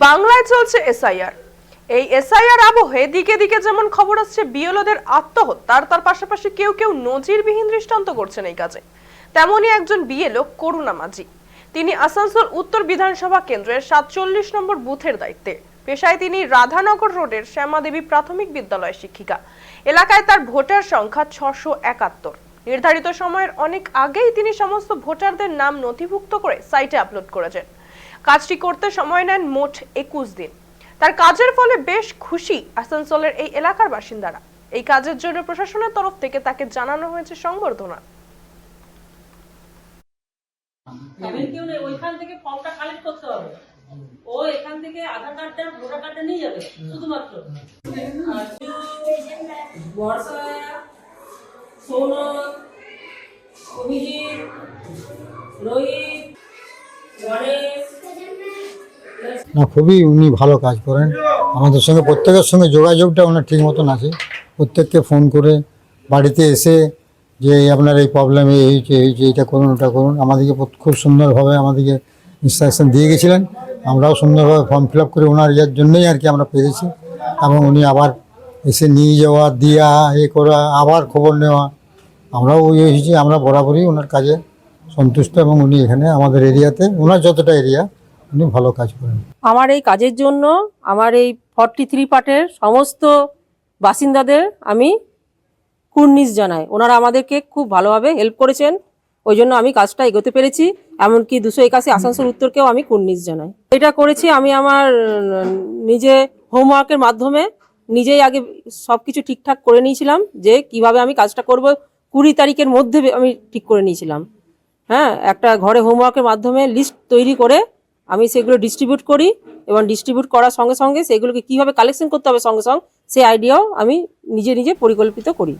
বাংলায় চলছে এসআইআর এই এসআইআর আবহে দিকে দিকে যেমন খবর আসছে, বিএলওদের আত্মহত্যার, তার পাশাপাশি কেউ কেউ নজিরবিহীন দৃষ্টান্ত করছেন এই কাজে। তেমনই একজন বিএলও করুণা মাঝি। তিনি আসানসোল উত্তর বিধানসভা কেন্দ্রের সাতচল্লিশ নম্বর বুথের দায়িত্বে। পেশায় তিনি রাধানগর রোডের শ্যামাদেবী প্রাথমিক বিদ্যালয়ের শিক্ষিকা। এলাকায় তার ভোটার সংখ্যা ছশো একাত্তর। নির্ধারিত সময়ের অনেক আগেই তিনি সমস্ত ভোটারদের নাম নথিভুক্ত করে সাইটে আপলোড করেছেন। কাজটি করতে সময় নেন মোট একুশ দিন। তার কাজের ফলে বেশ খুশি আসানসোলের এই এলাকার বাসিন্দারা। এই কাজের জন্য প্রশাসনের তরফ থেকে তাকে জানানো হয়েছে সংবর্ধনা। থেকে রোহিত, গণেশ না, খুবই উনি ভালো কাজ করেন। আমাদের সঙ্গে, প্রত্যেকের সঙ্গে যোগাযোগটা ওনার ঠিক মতন আছে। প্রত্যেককে ফোন করে বাড়িতে এসে যে আপনার এই প্রবলেম এই হয়েছে এই হয়েছে এইটা করুন, ওটা করুন। আমাদেরকে খুব সুন্দরভাবে আমাদেরকে ইনস্ট্রাকশন দিয়ে গেছিলেন। আমরাও সুন্দরভাবে ফর্ম ফিল আপ করে ওনার ইয়ার জন্যই আর কি আমরা পেরেছি। এবং উনি আবার এসে নিয়ে যাওয়া, দিয়া, এ করা, আবার খবর নেওয়া, আমরাও ওই হয়েছি। আমরা বরাবরই ওনার কাজে সন্তুষ্ট এবং উনি এখানে আমাদের এরিয়াতে ওনার যতটা এরিয়া উনি ভালো কাজ করেন। আমার এই কাজের জন্য, আমার এই ফর্টি থ্রি পার্টের সমস্ত বাসিন্দাদের আমি কুর্নিশ জানাই। ওনারা আমাদেরকে খুব ভালোভাবে হেল্প করেছেন, ওই জন্য আমি কাজটা এগোতে পেরেছি, এমনকি দুশো একাশি আসানসোল উত্তরকেও আমি কুর্নিশ জানাই। এটা করেছি আমি আমার নিজে হোমওয়ার্কের মাধ্যমে, নিজেই আগে সব কিছু ঠিকঠাক করে নিয়েছিলাম, যে কীভাবে আমি কাজটা করব, কুড়ি তারিখের মধ্যে আমি ঠিক করে নিয়েছিলাম। হ্যাঁ একটা ঘরে হোমওয়ার্কের মাধ্যমে লিস্ট তৈরি করে আমি সেগুলো ডিস্ট্রিবিউট করি এবং ডিস্ট্রিবিউট করার সঙ্গে সঙ্গে সেগুলোকে কীভাবে কালেকশন করতে হবে সঙ্গে সঙ্গে, সেই আইডিয়াও আমি নিজে নিজে পরিকল্পিত করি।